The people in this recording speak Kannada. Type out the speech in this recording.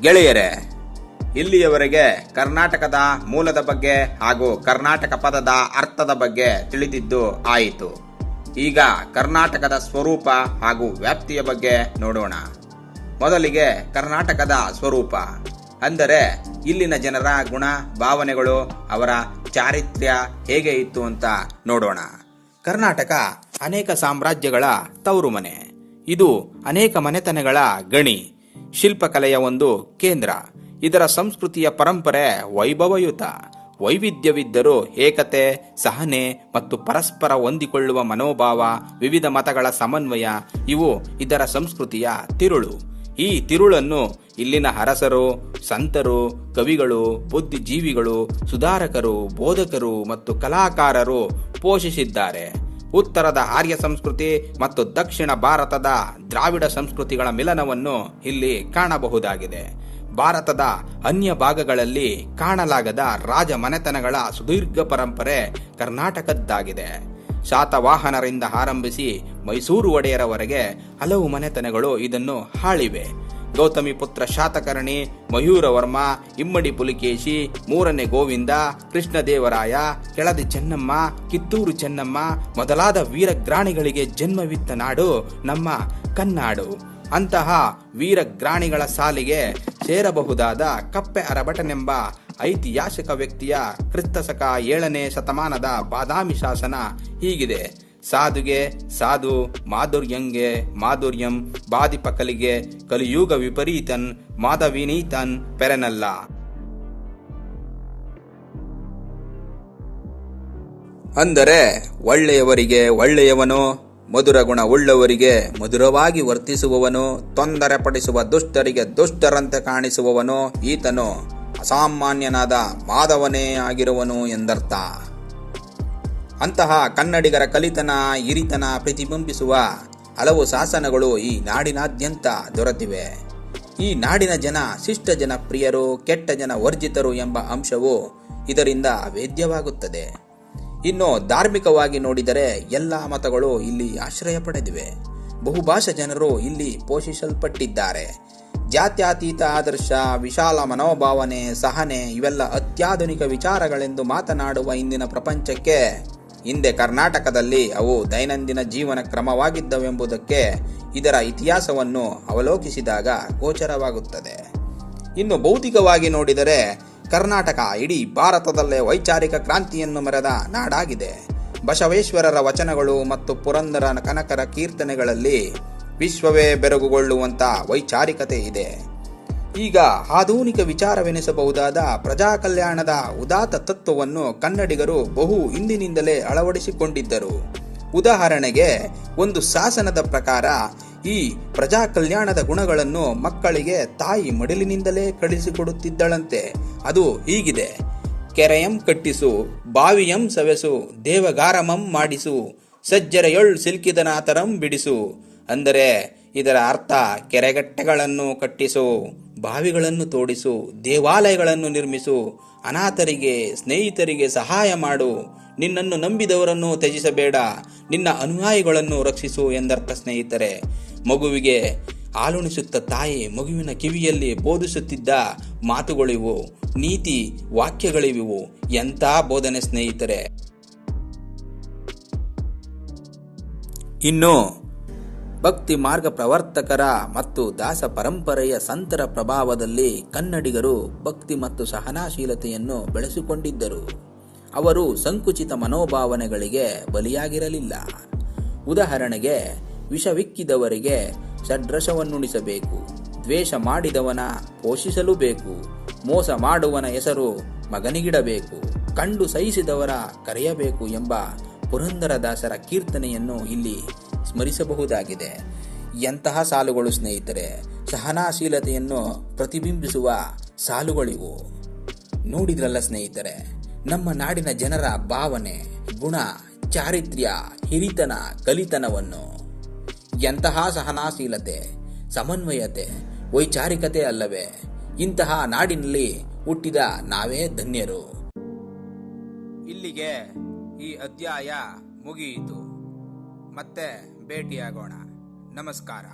ಗೆಳೆಯರೇ, ಇಲ್ಲಿಯವರೆಗೆ ಕರ್ನಾಟಕದ ಮೂಲದ ಬಗ್ಗೆ ಹಾಗೂ ಕರ್ನಾಟಕ ಪದದ ಅರ್ಥದ ಬಗ್ಗೆ ತಿಳಿದಿದ್ದು ಆಯಿತು. ಈಗ ಕರ್ನಾಟಕದ ಸ್ವರೂಪ ಹಾಗೂ ವ್ಯಾಪ್ತಿಯ ಬಗ್ಗೆ ನೋಡೋಣ. ಮೊದಲಿಗೆ ಕರ್ನಾಟಕದ ಸ್ವರೂಪ. ಅಂದರೆ ಇಲ್ಲಿನ ಜನರ ಗುಣ, ಭಾವನೆಗಳು, ಅವರ ಚಾರಿತ್ರ್ಯ ಹೇಗೆ ಇತ್ತು ಅಂತ ನೋಡೋಣ. ಕರ್ನಾಟಕ ಅನೇಕ ಸಾಮ್ರಾಜ್ಯಗಳ ತವರು ಮನೆ ಇದು ಅನೇಕ ಮನೆತನಗಳ ಗಣಿ. ಶಿಲ್ಪಕಲೆಯ ಒಂದು ಕೇಂದ್ರ. ಇದರ ಸಂಸ್ಕೃತಿಯ ಪರಂಪರೆ ವೈಭವಯುತ. ವೈವಿಧ್ಯವಿದ್ದರೂ ಏಕತೆ, ಸಹನೆ ಮತ್ತು ಪರಸ್ಪರ ಹೊಂದಿಕೊಳ್ಳುವ ಮನೋಭಾವ, ವಿವಿಧ ಮತಗಳ ಸಮನ್ವಯ, ಇವು ಇದರ ಸಂಸ್ಕೃತಿಯ ತಿರುಳು. ಈ ತಿರುಳನ್ನು ಇಲ್ಲಿನ ಅರಸರು, ಸಂತರು, ಕವಿಗಳು, ಬುದ್ಧಿಜೀವಿಗಳು, ಸುಧಾರಕರು, ಬೋಧಕರು ಮತ್ತು ಕಲಾಕಾರರು ಪೋಷಿಸಿದ್ದಾರೆ. ಉತ್ತರದ ಆರ್ಯ ಸಂಸ್ಕೃತಿ ಮತ್ತು ದಕ್ಷಿಣ ಭಾರತದ ದ್ರಾವಿಡ ಸಂಸ್ಕೃತಿಗಳ ಮಿಲನವನ್ನು ಇಲ್ಲಿ ಕಾಣಬಹುದಾಗಿದೆ. ಭಾರತದ ಅನ್ಯ ಭಾಗಗಳಲ್ಲಿ ಕಾಣಲಾಗದ ರಾಜ ಮನೆತನಗಳ ಸುದೀರ್ಘ ಪರಂಪರೆ ಕರ್ನಾಟಕದ್ದಾಗಿದೆ. ಶಾತವಾಹನರಿಂದ ಆರಂಭಿಸಿ ಮೈಸೂರು ಒಡೆಯರವರೆಗೆ ಹಲವು ಮನೆತನಗಳು ಇದನ್ನು ಹಾಳಿವೆ. ಗೌತಮಿ ಪುತ್ರ ಶಾತಕರ್ಣಿ ಮಯೂರವರ್ಮ, ಇಮ್ಮಡಿ ಪುಲಿಕೇಶಿ, ಮೂರನೇ ಗೋವಿಂದ, ಕೃಷ್ಣದೇವರಾಯ, ಕೆಳದಿ ಚೆನ್ನಮ್ಮ, ಕಿತ್ತೂರು ಚೆನ್ನಮ್ಮ ಮೊದಲಾದ ವೀರಗ್ರಾಣಿಗಳಿಗೆ ಜನ್ಮವಿತ್ತ ನಾಡು ನಮ್ಮ ಕನ್ನಾಡು. ಅಂತಹ ವೀರಗ್ರಾಣಿಗಳ ಸಾಲಿಗೆ ಸೇರಬಹುದಾದ ಕಪ್ಪೆ ಅರಬಟನೆಂಬ ಐತಿಹಾಸಿಕ ವ್ಯಕ್ತಿಯ ಕ್ರಿಸ್ತಶಕ ಏಳನೇ ಶತಮಾನದ ಬಾದಾಮಿ ಶಾಸನ ಹೀಗಿದೆ. ಸಾಧುಗೆ, ಸಾಧು ಮಾಧುರ್ಯಂಗೆ, ಮಾಧುರ್ಯಂ ಬಾದಿಪಕಲಿಗೆ ಕಲಿಯುಗ ವಿಪರೀತನ್, ಮಾಧವಿನೀತನ್ ಪೆರನಲ್ಲ. ಅಂದರೆ ಒಳ್ಳೆಯವರಿಗೆ ಒಳ್ಳೆಯವನು, ಮಧುರ ಗುಣ ಉಳ್ಳವರಿಗೆ ಮಧುರವಾಗಿ ವರ್ತಿಸುವವನು ತೊಂದರೆ ಪಡಿಸುವ ದುಷ್ಟರಿಗೆ ದುಷ್ಟರಂತೆ ಕಾಣಿಸುವವನು, ಈತನು ಅಸಾಮಾನ್ಯನಾದ ಮಾಧವನೇ ಆಗಿರುವನು ಎಂದರ್ಥ. ಅಂತಹ ಕನ್ನಡಿಗರ ಕಲಿತನ ಹಿರಿತನ ಪ್ರತಿಬಿಂಬಿಸುವ ಹಲವು ಶಾಸನಗಳು ಈ ನಾಡಿನಾದ್ಯಂತ ದೊರೆತಿವೆ. ಈ ನಾಡಿನ ಜನ ಶಿಷ್ಟ ಜನ ಪ್ರಿಯರು ಕೆಟ್ಟ ಜನ ವರ್ಜಿತರು ಎಂಬ ಅಂಶವು ಇದರಿಂದ ವೇದ್ಯವಾಗುತ್ತದೆ. ಇನ್ನು ಧಾರ್ಮಿಕವಾಗಿ ನೋಡಿದರೆ ಎಲ್ಲ ಮತಗಳು ಇಲ್ಲಿ ಆಶ್ರಯ ಪಡೆದಿವೆ. ಬಹುಭಾಷಾ ಜನರು ಇಲ್ಲಿ ಪೋಷಿಸಲ್ಪಟ್ಟಿದ್ದಾರೆ. ಜಾತ್ಯತೀತ ಆದರ್ಶ, ವಿಶಾಲ ಮನೋಭಾವನೆ, ಸಹನೆ ಇವೆಲ್ಲ ಅತ್ಯಾಧುನಿಕ ವಿಚಾರಗಳೆಂದು ಮಾತನಾಡುವ ಇಂದಿನ ಪ್ರಪಂಚಕ್ಕೆ ಹಿಂದೆ ಕರ್ನಾಟಕದಲ್ಲಿ ಅವು ದೈನಂದಿನ ಜೀವನ ಕ್ರಮವಾಗಿದ್ದವೆಂಬುದಕ್ಕೆ ಇದರ ಇತಿಹಾಸವನ್ನು ಅವಲೋಕಿಸಿದಾಗ ಗೋಚರವಾಗುತ್ತದೆ. ಇನ್ನು ಭೌತಿಕವಾಗಿ ನೋಡಿದರೆ ಕರ್ನಾಟಕ ಇಡೀ ಭಾರತದಲ್ಲೇ ವೈಚಾರಿಕ ಕ್ರಾಂತಿಯನ್ನು ಮೆರೆದ ನಾಡಾಗಿದೆ. ಬಸವೇಶ್ವರರ ವಚನಗಳು ಮತ್ತು ಪುರಂದರ ಕನಕರ ಕೀರ್ತನೆಗಳಲ್ಲಿ ವಿಶ್ವವೇ ಬೆರಗುಗೊಳ್ಳುವಂಥ ವೈಚಾರಿಕತೆ ಇದೆ. ಈಗ ಆಧುನಿಕ ವಿಚಾರವೆನಿಸಬಹುದಾದ ಪ್ರಜಾ ಕಲ್ಯಾಣದ ಉದಾತ್ತ ತತ್ವವನ್ನು ಕನ್ನಡಿಗರು ಬಹು ಹಿಂದಿನಿಂದಲೇ ಅಳವಡಿಸಿಕೊಂಡಿದ್ದರು. ಉದಾಹರಣೆಗೆ, ಒಂದು ಶಾಸನದ ಪ್ರಕಾರ, ಈ ಪ್ರಜಾ ಕಲ್ಯಾಣದ ಗುಣಗಳನ್ನು ಮಕ್ಕಳಿಗೆ ತಾಯಿ ಮಡಿಲಿನಿಂದಲೇ ಕಳಿಸಿಕೊಡುತ್ತಿದ್ದಳಂತೆ. ಅದು ಹೀಗಿದೆ. ಕೆರೆಯಂ ಕಟ್ಟಿಸು, ಬಾವಿಯಂ ಸವೆಸು, ದೇವಗಾರಮಂ ಮಾಡಿಸು ಸಜ್ಜರೆಯೊಳ್ ಸಿಲ್ಕಿದನಾತರಂ ಬಿಡಿಸು. ಅಂದರೆ, ಇದರ ಅರ್ಥ ಕೆರೆಗಟ್ಟೆಗಳನ್ನು ಕಟ್ಟಿಸು. ಬಾವಿಗಳನ್ನು ತೋಡಿಸು, ದೇವಾಲಯಗಳನ್ನು ನಿರ್ಮಿಸು, ಅನಾಥರಿಗೆ, ಸ್ನೇಹಿತರಿಗೆ ಸಹಾಯ ಮಾಡು. ನಿನ್ನನ್ನು ನಂಬಿದವರನ್ನು ತ್ಯಜಿಸಬೇಡ. ನಿನ್ನ ಅನುಯಾಯಿಗಳನ್ನು ರಕ್ಷಿಸು ಎಂದರ್ಥ ಸ್ನೇಹಿತರೆ. ಮಗುವಿಗೆ ಆಲುಣಿಸುತ್ತ ತಾಯಿ ಮಗುವಿನ ಕಿವಿಯಲ್ಲಿ ಬೋಧಿಸುತ್ತಿದ್ದ ಮಾತುಗಳಿವು, ನೀತಿ ವಾಕ್ಯಗಳಿವು ಎಂಥ ಬೋಧನೆ ಸ್ನೇಹಿತರೆ. ಇನ್ನು ಭಕ್ತಿ ಮಾರ್ಗ ಪ್ರವರ್ತಕರ ಮತ್ತು ದಾಸ ಪರಂಪರೆಯ ಸಂತರ ಪ್ರಭಾವದಲ್ಲಿ ಕನ್ನಡಿಗರು ಭಕ್ತಿ ಮತ್ತು ಸಹನಾಶೀಲತೆಯನ್ನು ಬೆಳೆಸಿಕೊಂಡಿದ್ದರು. ಅವರು ಸಂಕುಚಿತ ಮನೋಭಾವನೆಗಳಿಗೆ ಬಲಿಯಾಗಿರಲಿಲ್ಲ. ಉದಾಹರಣೆಗೆ, ವಿಷವಿಕ್ಕಿದವರಿಗೆ ಷಡ್ರಸವನ್ನುಣಿಸಬೇಕು ದ್ವೇಷ ಮಾಡಿದವನ ಪೋಷಿಸಲು ಬೇಕು ಮೋಸ ಮಾಡುವನ ಹೆಸರು ಮಗನಿಗಿಡಬೇಕು, ಕಂಡು ಸಹಿಸಿದವರ ಕರೆಯಬೇಕು ಎಂಬ ಪುರಂದರದಾಸರ ಕೀರ್ತನೆಯನ್ನು ಇಲ್ಲಿ ಸ್ಮರಿಸಬಹುದಾಗಿದೆ. ಎಂತಹ ಸಾಲುಗಳು ಸ್ನೇಹಿತರೆ, ಸಹನಾಶೀಲತೆಯನ್ನು ಪ್ರತಿಬಿಂಬಿಸುವ ಸಾಲುಗಳಿವು. ನೋಡಿದ್ರಲ್ಲ ಸ್ನೇಹಿತರೆ, ನಮ್ಮ ನಾಡಿನ ಜನರ ಭಾವನೆ, ಗುಣ, ಚಾರಿತ್ರ್ಯ, ಹಿರಿತನ, ಕಲಿತನವನ್ನು. ಎಂತಹ ಸಹನಾಶೀಲತೆ, ಸಮನ್ವಯತೆ, ವೈಚಾರಿಕತೆ ಅಲ್ಲವೇ, ಇಂತಹ ನಾಡಿನಲ್ಲಿ ಹುಟ್ಟಿದ ನಾವೇ ಧನ್ಯರು. ಇಲ್ಲಿಗೆ ಈ ಅಧ್ಯಾಯ ಮುಗಿಯಿತು. ಮತ್ತೆ ಭೇಟಿಯಾಗೋಣ. ನಮಸ್ಕಾರ.